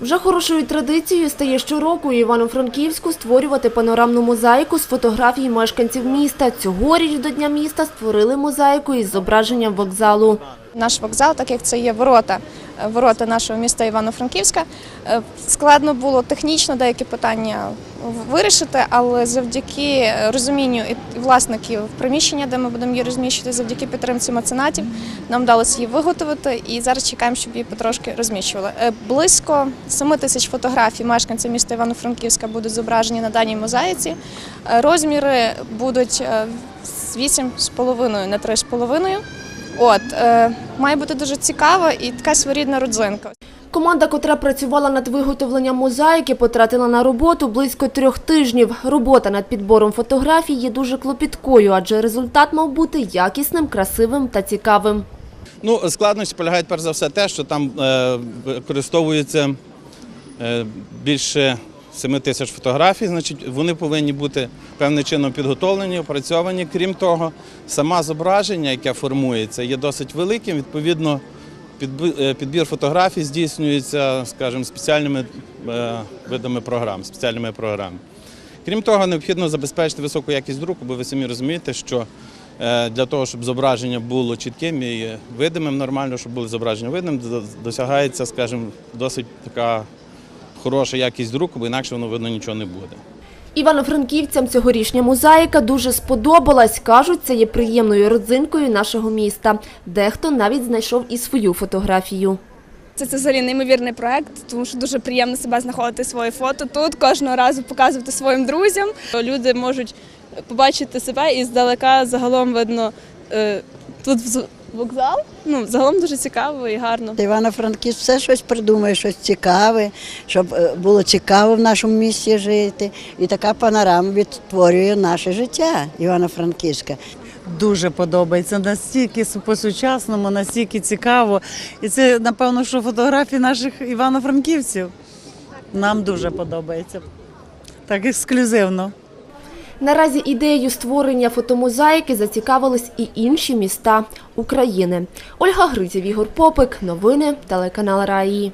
Вже хорошою традицією стає щороку у Івано-Франківську створювати панорамну мозаїку з фотографій мешканців міста. Цьогоріч до Дня міста створили мозаїку із зображенням вокзалу. Наш вокзал, так як це є ворота, е, ворота нашого міста Івано-Франківська, е, складно було технічно деякі питання вирішити, але завдяки розумінню і власників приміщення, де ми будемо її розміщувати, завдяки підтримці меценатів, нам вдалося її виготовити і зараз чекаємо, щоб її потрошки розміщували. Е, Близько 7 тисяч фотографій мешканців міста Івано-Франківська будуть зображені на даній мозаїці. Е, Розміри будуть е, з 8,5 на 3,5. От е, має бути дуже цікаво і така своєрідна родзинка. Команда, котра працювала над виготовленням мозаїки, потратила на роботу близько трьох тижнів. Робота над підбором фотографій є дуже клопіткою, адже результат мав бути якісним, красивим та цікавим. Ну, складності полягають перш за все те, що там е, використовується е, більше 7 тисяч фотографій, значить вони повинні бути певним чином підготовлені, опрацьовані. Крім того, саме зображення, яке формується, є досить великим. Відповідно, е, підбір фотографій здійснюється, скажімо, спеціальними е, видами програм, спеціальними програмами. Крім того, необхідно забезпечити високу якість друку, бо ви самі розумієте, що е, для того, щоб зображення було чітким і видимим, нормально, щоб було зображення видним, досягається, скажімо, досить така хороша якість друку, бо інакше воно видно нічого не буде. Івано-франківцям цьогорічня мозаїка дуже сподобалась. Кажуть, це є приємною родзинкою нашого міста. Дехто навіть знайшов і свою фотографію. Це, це взагалі неймовірний проект, тому що дуже приємно себе знаходити своє фото тут, кожного разу показувати своїм друзям. Люди можуть побачити себе і здалека загалом видно е, тут вокзал. Ну, загалом дуже цікаво і гарно. Івано-Франківськ все щось придумає, щось цікаве, щоб е, було цікаво в нашому місті жити. І така панорама відтворює наше життя Івано-Франківська. Дуже подобається. Настільки по-сучасному, настільки цікаво. І це, напевно, що фотографії наших івано-франківців. Нам дуже подобається. Так ексклюзивно. Наразі ідеєю створення фотомозаїки зацікавились і інші міста України. Ольга Гриців, Ігор Попик. Новини телеканал Раї.